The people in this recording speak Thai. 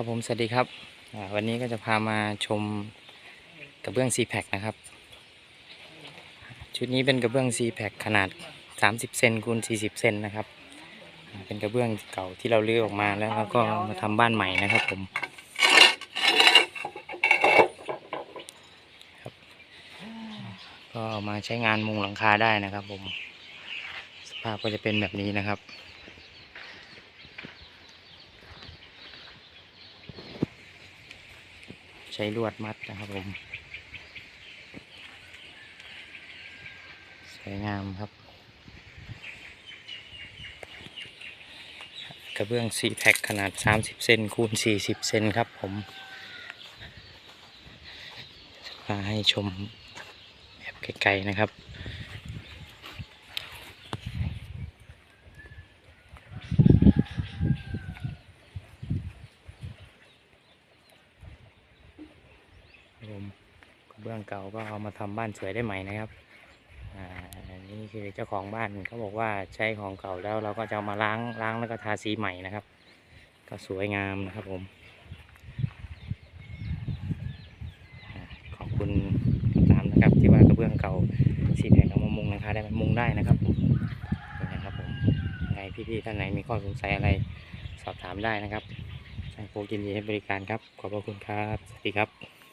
ครับผมสวัสดีครับวันนี้ก็จะพามาชมกระเบื้อง c p a c นะครับ ชุดนี้เป็นกระเบื้อง c p a c ขนาด 30 เซนคูณ40 เซนนะครับ เป็นกระเบื้องเก่าที่เราเลื้อออกมาแล้วเราก็มาทำบ้านใหม่นะครับผมครับก็มาใช้งานมุงหลังคาได้นะครับผม สภาพก็จะเป็นแบบนี้นะครับ ช้ลวดมัดนะครับผมสวยงามครับ กระเบื้องสีแพ็คขนาด 30 เซนคูณ 40 เซนครับผมมาให้ชมแบบไกลๆนะครับ ผมกระเบื้องเก่าก็เอามาทำบ้านสวยได้ใหม่นะครับอ่านี่คือเจ้าของบ้านเขาบอกว่าใช้ของเก่าแล้วเราก็จะเอามาล้างล้างแล้วก็ทาสีใหม่นะครับ ก็สวยงามนะครับผมขอบคุณตามนะครับที่ว่ากระเบื้องเก่าสีแดงเอามามุงนะคะได้มุงได้นะครับผมนะครับผมไงพี่ๆท่านไหนมีข้อสงสัยอะไรสอบถามได้นะครับช่างโฟยินดีให้บริการครับ ขอบพระคุณครับ สวัสดีครับ